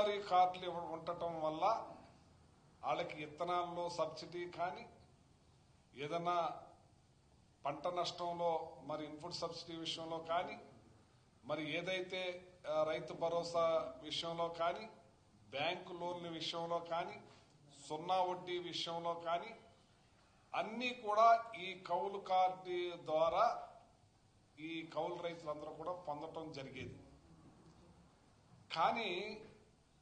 కౌలుదారీ కార్డులు ఉండటం వల్ల వాళ్ళకి ఇత్తనాల్లో సబ్సిడీ కానీ ఏదన్నా పంట నష్టంలో మరి ఇన్పుట్ సబ్సిడీ విషయంలో కానీ మరి ఏదైతే రైతు భరోసా విషయంలో కానీ బ్యాంకు లోన్ల విషయంలో కానీ సున్నా వడ్డీ విషయంలో కానీ అన్నీ కూడా ఈ కౌలు కార్డు ద్వారా ఈ కౌలు రైతులందరూ కూడా పొందటం జరిగేది. కానీ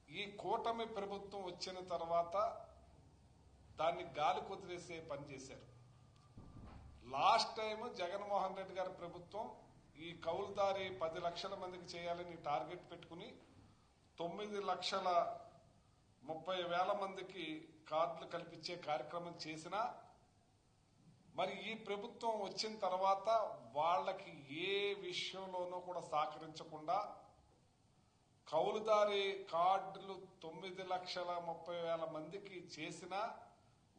ఈ కూటమి ప్రభుత్వం వచ్చిన తర్వాత దాన్ని గాలి కుదిరేసే పని చేశారు. లాస్ట్ టైం జగన్మోహన్ రెడ్డి గారి ప్రభుత్వం ఈ కౌలుదారి పది లక్షల మందికి చేయాలని టార్గెట్ పెట్టుకుని తొమ్మిది లక్షల ముప్పై వేల మందికి కార్డులు కల్పించే కార్యక్రమం చేసినా మరి ఈ ప్రభుత్వం వచ్చిన తర్వాత వాళ్ళకి ఏ విషయంలోనూ కూడా సహకరించకుండా కౌలుదారి కార్డులు తొమ్మిది లక్షల ముప్పై వేల మందికి చేసినా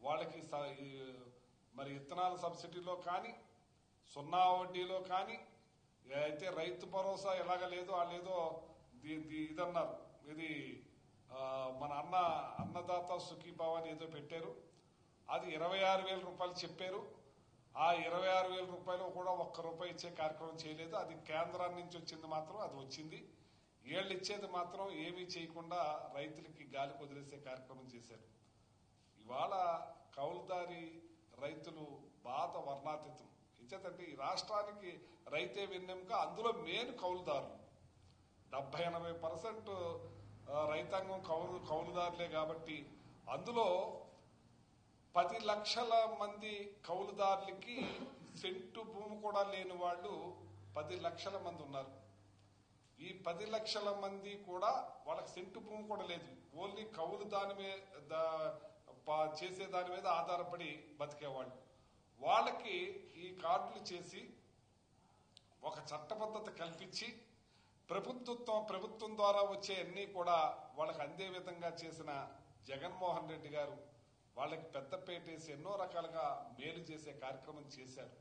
వాళ్ళకి స- మరి ఇత్తనాల సబ్సిడీలో కానీ సున్నా వడ్డీలో కానీ అయితే రైతు భరోసా ఎలాగ లేదో వాళ్ళేదో ది- ఇదన్నారు. ఇది మన అన్న అన్నదాత సుఖీభావ అని ఏదో పెట్టారు. అది ఇరవై ఆరు వేల రూపాయలు చెప్పారు. ఆ ఇరవై ఆరు వేల రూపాయలు కూడా ఒక్క రూపాయి ఇచ్చే కార్యక్రమం చేయలేదు. అది కేంద్రం నుంచి వచ్చింది మాత్రం అది వచ్చింది. ఏళ్ళు ఇచ్చేది మాత్రం ఏమీ చేయకుండా రైతులకి గాలి కుదిరేసే కార్యక్రమం చేశారు. ఇవాళ కౌలుదారి రైతులు బాధ వర్ణాతీతం. ఇచ్చేదంటే ఈ రాష్ట్రానికి రైతే వెన్నెముక అందులో మెయిన్ కౌలుదారులు. డెబ్బై ఎనభై పర్సెంట్ రైతాంగం కౌలు కౌలుదారులే కాబట్టి అందులో పది లక్షల మంది కౌలుదారులకి సెంటు భూమి కూడా లేని వాళ్ళు పది లక్షల మంది ఉన్నారు. ఈ పది లక్షల మంది కూడా వాళ్ళకి సెంటు భూమి కూడా లేదు. ఓన్లీ కవులు దాని మీద చేసే దాని మీద ఆధారపడి బతికేవాళ్ళు. వాళ్ళకి ఈ కార్డులు చేసి ఒక చట్టబద్ధత కల్పించి ప్రభుత్వం ప్రభుత్వం ద్వారా వచ్చే అన్ని కూడా వాళ్ళకి అందే విధంగా చేసిన జగన్మోహన్ రెడ్డి గారు వాళ్ళకి పెద్దపేట వేసి ఎన్నో రకాలుగా మేలు చేసే కార్యక్రమం చేశారు.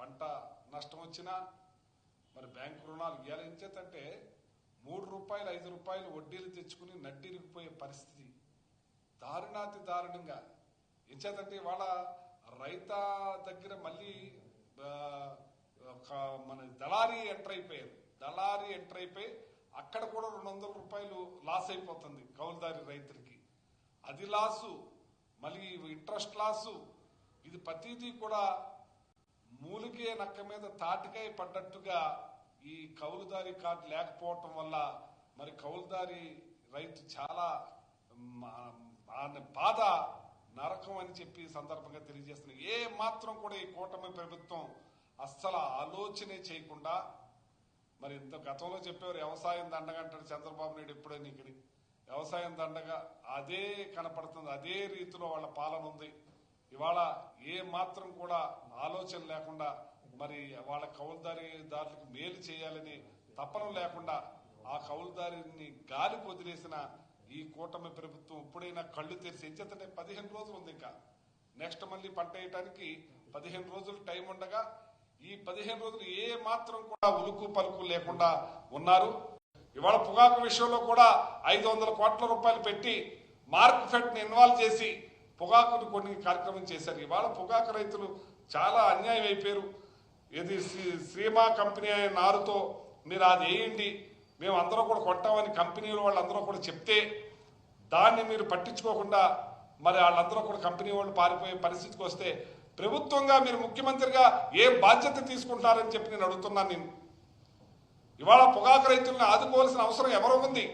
పంట నష్టం వచ్చినా మరి బ్యాంకు రుణాలు ఇవాళ ఏం చేతంటే మూడు రూపాయలు ఐదు రూపాయలు వడ్డీలు తెచ్చుకుని నడ్డిరిగిపోయే పరిస్థితి దారుణాతి దారుణంగా. ఏం చేతంటే ఇవాళ రైత దగ్గర మళ్ళీ ఒక మన దళారీ ఎంటర్ అయిపోయారు. దళారీ ఎంటర్ అయిపోయి అక్కడ కూడా రెండు వందల రూపాయలు లాస్ అయిపోతుంది కౌలుదారి రైతులకి. అది లాసు మళ్ళీ ఇంట్రెస్ట్ లాసు. ఇది ప్రతిదీ కూడా మూలికే నక్క మీద తాటికాయ పడ్డట్టుగా ఈ కౌలుదారి కార్డు లేకపోవటం వల్ల మరి కౌలుదారి రైతు చాలా ఆయన బాధ నరకం అని చెప్పి సందర్భంగా తెలియజేస్తున్నా ఏ మాత్రం కూడా ఈ కూటమి ప్రభుత్వం అస్సలు ఆలోచనే చేయకుండా మరి ఇంత గతంలో చెప్పేవారు వ్యవసాయం దండగా అంటాడు చంద్రబాబు నాయుడు ఎప్పుడో నీకుని. వ్యవసాయం దండగా అదే కనపడుతుంది అదే రీతిలో వాళ్ళ పాలన ఉంది. ఇవాళ ఏ మాత్రం కూడా ఆలోచన లేకుండా మరి వాళ్ళ కౌలుదారి దారులకు మేలు చేయాలని తపన లేకుండా ఆ కౌలుదారిని గాలి వదిలేసిన ఈ కూటమి ప్రభుత్వం ఇప్పుడైనా కళ్ళు తెరిచి ఎంచేతంటే పదిహేను రోజులు ఉంది ఇంకా. నెక్స్ట్ మళ్ళీ పంట వేయటానికి పదిహేను రోజులు టైం ఉండగా ఈ పదిహేను రోజులు ఏ మాత్రం కూడా ఉలుకు పలుకు లేకుండా ఉన్నారు. ఇవాళ పొగాకు విషయంలో కూడా ఐదు వందల కోట్ల రూపాయలు పెట్టి మార్క్ ఇన్వాల్వ్ చేసి పొగాకును కొన్ని కార్యక్రమం చేశారు. ఇవాళ పొగాకు రైతులు చాలా అన్యాయం అయిపోయారు. ఇది శ్రీమా కంపెనీ అనే నారుతో మీరు అది వేయండి మేము అందరం కూడా కొట్టామని కంపెనీలు వాళ్ళందరూ కూడా చెప్తే దాన్ని మీరు పట్టించుకోకుండా మరి వాళ్ళందరూ కూడా కంపెనీ వాళ్ళు పారిపోయే పరిస్థితికి వస్తే ప్రభుత్వంగా మీరు ముఖ్యమంత్రిగా ఏ బాధ్యత తీసుకుంటారని చెప్పి నేను అడుగుతున్నాను నేను. ఇవాళ పొగాకు రైతులను ఆదుకోవాల్సిన అవసరం ఎవరు ఉంది?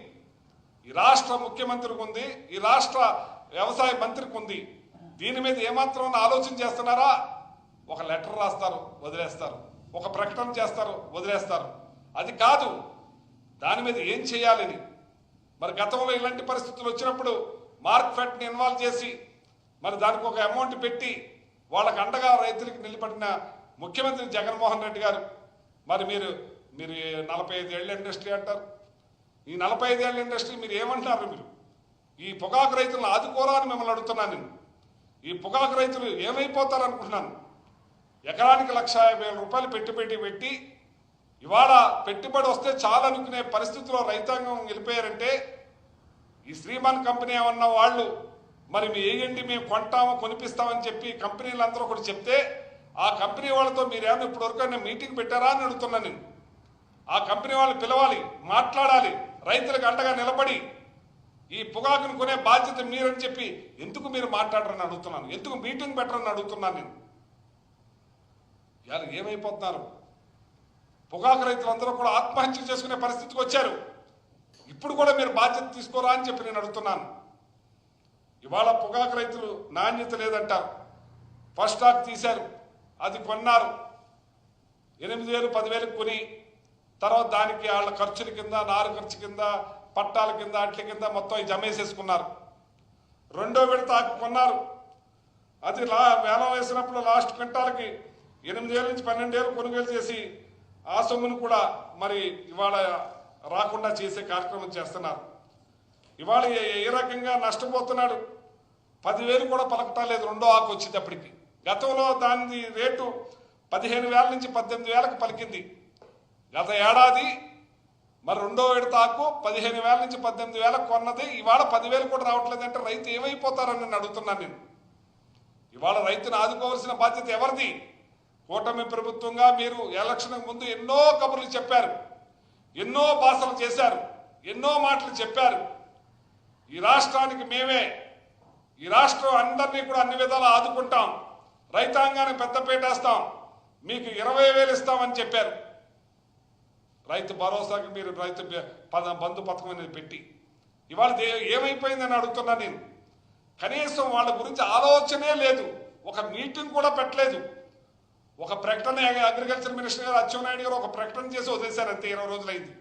ఈ రాష్ట్ర ముఖ్యమంత్రికి ఉంది. ఈ రాష్ట్ర వ్యవసాయ మంత్రికి ఉంది. దీని మీద ఏమాత్రం ఆలోచన చేస్తున్నారా? ఒక లెటర్ రాస్తారు వదిలేస్తారు. ఒక ప్రకటన చేస్తారు వదిలేస్తారు. అది కాదు. దాని మీద ఏం చేయాలని? మరి గతంలో ఇలాంటి పరిస్థితులు వచ్చినప్పుడు మార్క్ ఫెట్ని ఇన్వాల్వ్ చేసి మరి దానికి ఒక అమౌంట్ పెట్టి వాళ్ళకు అండగా రైతులకు నిలబడిన ముఖ్యమంత్రి జగన్మోహన్ రెడ్డి గారు మరి మీరు మీరు నలభై ఐదు ఏళ్ళ ఇండస్ట్రీ అంటారు. ఈ నలభై ఐదేళ్ళ ఇండస్ట్రీ మీరు ఏమంటారు మీరు? ఈ పొగాకు రైతులను ఆదుకోరా అని మిమ్మల్ని అడుగుతున్నాను నేను. ఈ పొగాకు రైతులు ఏమైపోతారు అనుకుంటున్నాను ఎకరానికి లక్ష వేల రూపాయలు పెట్టుబడి పెట్టి ఇవాళ పెట్టుబడి వస్తే చాలనుకునే పరిస్థితిలో రైతాంగం వెళ్ళిపోయారంటే ఈ శ్రీమాన్ కంపెనీ ఏమన్నా వాళ్ళు మరి మీ వేయండి మేము కొంటాము కొనిపిస్తామని చెప్పి కంపెనీలందరూ ఒకటి చెప్తే ఆ కంపెనీ వాళ్ళతో మీరేమో ఏమైనా ఇప్పటివరకు నేను మీటింగ్ పెట్టారా అని అడుగుతున్నాను నేను. ఆ కంపెనీ వాళ్ళు పిలవాలి మాట్లాడాలి రైతులకు అండగా నిలబడి ఈ పొగాకును కొనే బాధ్యత మీరని చెప్పి ఎందుకు మీరు మాట్లాడరని అడుగుతున్నాను? ఎందుకు మీటింగ్ పెట్టరని అడుగుతున్నాను నేను? ఇవాళ ఏమైపోతున్నారు? పొగాకు రైతులందరూ కూడా ఆత్మహత్య చేసుకునే పరిస్థితికి వచ్చారు. ఇప్పుడు కూడా మీరు బాధ్యత తీసుకోరా అని చెప్పి నేను అడుగుతున్నాను. ఇవాళ పొగాకు రైతులు నాణ్యత లేదంటారు. ఫస్ట్ స్టాక్ తీశారు. అది కొన్నారు. ఎనిమిది వేలు పదివేలకు కొని తర్వాత దానికి వాళ్ళ ఖర్చుల కింద నారు ఖర్చు కింద పట్టాల కింద అట్ల కింద మొత్తం జమేసేసుకున్నారు రెండో విడత ఆకు కొన్నారు. అది లా వేలం వేసినప్పుడు లాస్ట్ క్వింటాలకి ఎనిమిది వేల నుంచి పన్నెండు వేలు కొనుగోలు చేసి ఆ సొమ్మును కూడా మరి ఇవాళ రాకుండా చేసే కార్యక్రమం చేస్తున్నారు. ఇవాళ ఏ- రకంగా నష్టపోతున్నాడు? పదివేలు కూడా పలకటాలేదు రెండో ఆకు వచ్చేటప్పటికి. గతంలో దాని రేటు పదిహేను వేల నుంచి పద్దెనిమిది వేలకు పలికింది. గత ఏడాది మరి రెండో విడతకు పదిహేను వేల నుంచి పద్దెనిమిది వేలకు కొన్నది. ఇవాళ పదివేలు కూడా రావట్లేదంటే రైతు ఏమైపోతారని నేను అడుగుతున్నాను నేను. ఇవాళ రైతును ఆదుకోవాల్సిన బాధ్యత ఎవరిది? కూటమి ప్రభుత్వంగా మీరు ఎలక్షన్ ముందు ఎన్నో కబుర్లు చెప్పారు. ఎన్నో భాషలు చేశారు. ఎన్నో మాటలు చెప్పారు. ఈ రాష్ట్రానికి మేమే ఈ రాష్ట్రం అందరినీ కూడా అన్ని విధాలు ఆదుకుంటాం. రైతాంగానికి పెద్దపేటేస్తాం మీకు ఇరవై వేలు ఇస్తామని చెప్పారు. రైతు భరోసాకి మీరు రైతు బంధు పథకం అనేది పెట్టి. ఇవాళ ఏమైపోయిందని అడుగుతున్నా నేను. కనీసం వాళ్ళ గురించి ఆలోచనే లేదు. ఒక మీటింగ్ కూడా పెట్టలేదు. ఒక ప్రకటన అగ్రికల్చర్ మినిస్టర్ గారు అచ్చెన్నాయుడు గారు ఒక ప్రకటన చేసి వదిలేశారు అంతే ఇరవై రోజులైంది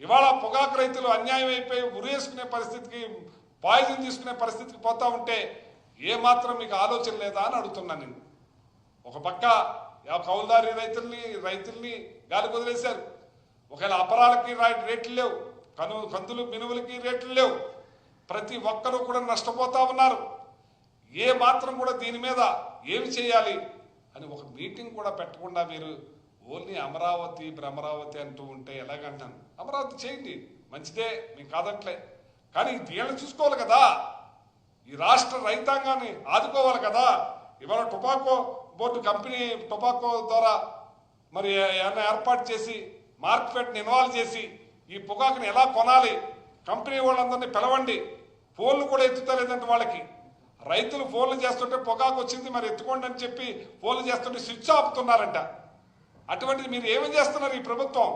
ఇవాళ పొగాకు రైతులు అన్యాయం అయిపోయి ఉరేసుకునే పరిస్థితికి పాయిజన్ తీసుకునే పరిస్థితికి పోతా ఉంటే ఏమాత్రం మీకు ఆలోచన లేదా అని అడుగుతున్నాను నేను. ఒక పక్క కౌలుదారి రైతుల్ని రైతుల్ని గాలి వదిలేశారు. ఒకవేళ అపరాలకి రేట్లు లేవు. కను కందులు మినువులకి రేట్లు లేవు. ప్రతి ఒక్కరూ కూడా నష్టపోతా ఉన్నారు. ఏ మాత్రం కూడా దీని మీద ఏమి చేయాలి అని ఒక మీటింగ్ కూడా పెట్టకుండా మీరు ఓన్లీ అమరావతి భ్రమరావతి అంటూ ఉంటే ఎలాగంటాను? అమరావతి చేయండి. మంచిదే. మీకు కాదట్లే. కానీ దీన్ని చూసుకోవాలి కదా. ఈ రాష్ట్ర రైతాంగాన్ని ఆదుకోవాలి కదా. ఇవాళ టొబాకో బోర్డు కంపెనీ టొబాకో ద్వారా మరి ఏమైనా ఏర్పాటు చేసి మార్కెట్ని ఇన్వాల్వ్ చేసి ఈ పొగాకుని ఎలా కొనాలి కంపెనీ వాళ్ళందరినీ పిలవండి ఫోన్లు కూడా ఎత్తుతలేదంటే వాళ్ళకి. రైతులు ఫోన్లు చేస్తుంటే పొగాకు వచ్చింది మరి ఎత్తుకోండి అని చెప్పి ఫోన్లు చేస్తుంటే స్విచ్ ఆపుతున్నారంట. అటువంటిది మీరు ఏమి చేస్తున్నారు ఈ ప్రభుత్వం?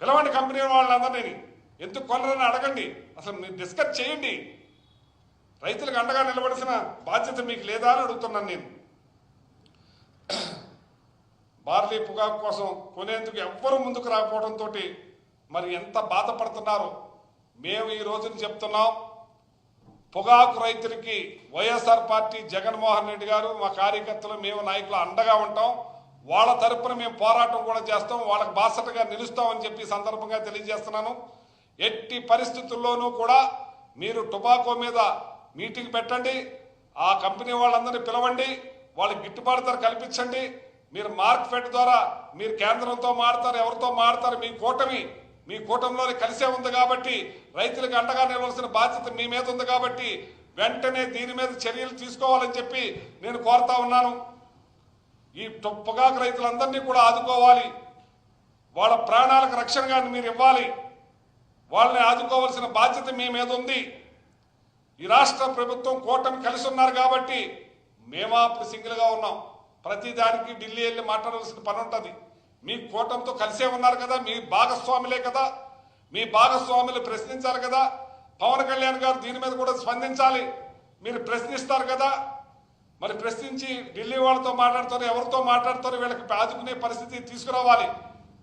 పిలవండి కంపెనీ వాళ్ళందరినీ. ఎందుకు కొనరని అడగండి. అసలు మీరు డిస్కస్ చేయండి. రైతులకు అండగా నిలబడిసిన బాధ్యత మీకు లేదా అని అడుగుతున్నాను నేను. బార్లీ పొగాకు కోసం కొనేందుకు ఎవ్వరూ ముందుకు రాకపోవడంతో మరి ఎంత బాధపడుతున్నారు? మేము ఈ రోజున చెప్తున్నాం పొగాకు రైతులకి వైఎస్ఆర్ పార్టీ జగన్మోహన్ రెడ్డి గారు మా కార్యకర్తలు మేము నాయకులు అండగా ఉంటాం. వాళ్ళ తరపున మేము పోరాటం కూడా చేస్తాం వాళ్ళకి బాసటగా నిలుస్తామని చెప్పి సందర్భంగా తెలియజేస్తున్నాను. ఎట్టి పరిస్థితుల్లోనూ కూడా మీరు టొబాకో మీద మీటింగ్ పెట్టండి ఆ కంపెనీ వాళ్ళందరినీ పిలవండి వాళ్ళకి గిట్టుబాటు ధర కల్పించండి. మీరు మార్క్ ఫెడ్ ద్వారా మీరు కేంద్రంతో మాడతారు ఎవరితో మాడతారు మీ కూటమి మీ కూటమిలోనే కలిసే ఉంది కాబట్టి రైతులకు అండగా నిలవలసిన బాధ్యత మీ మీద ఉంది కాబట్టి వెంటనే దీని మీద చర్యలు తీసుకోవాలని చెప్పి నేను కోరుతా ఉన్నాను. ఈ పొగాకు రైతులందరినీ కూడా ఆదుకోవాలి. వాళ్ళ ప్రాణాలకు రక్షణగా మీరు ఇవ్వాలి. వాళ్ళని ఆదుకోవాల్సిన బాధ్యత మీ మీద ఉంది. ఈ రాష్ట్ర ప్రభుత్వం కూటమి కలిసి ఉన్నారు కాబట్టి మేమా అప్పుడు సింగిల్గా ఉన్నాం. ప్రతి దానికి ఢిల్లీ వెళ్ళి మాట్లాడాల్సిన పని ఉంటుంది. మీ కూటమితో కలిసే ఉన్నారు కదా మీ భాగస్వాములే కదా మీ భాగస్వాములు ప్రశ్నించాలి కదా. పవన్ కళ్యాణ్ గారు దీని మీద కూడా స్పందించాలి. మీరు ప్రశ్నిస్తారు కదా. మరి ప్రశ్నించి ఢిల్లీ వాళ్ళతో మాట్లాడతారు ఎవరితో మాట్లాడతారు వీళ్ళకి ఆదుకునే పరిస్థితి తీసుకురావాలి.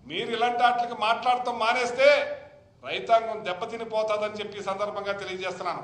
మీరు ఇలాంటి వాటికి మాట్లాడటం మానేస్తే రైతాంగం దెబ్బతినిపోతుందని చెప్పి సందర్భంగా తెలియజేస్తున్నాను.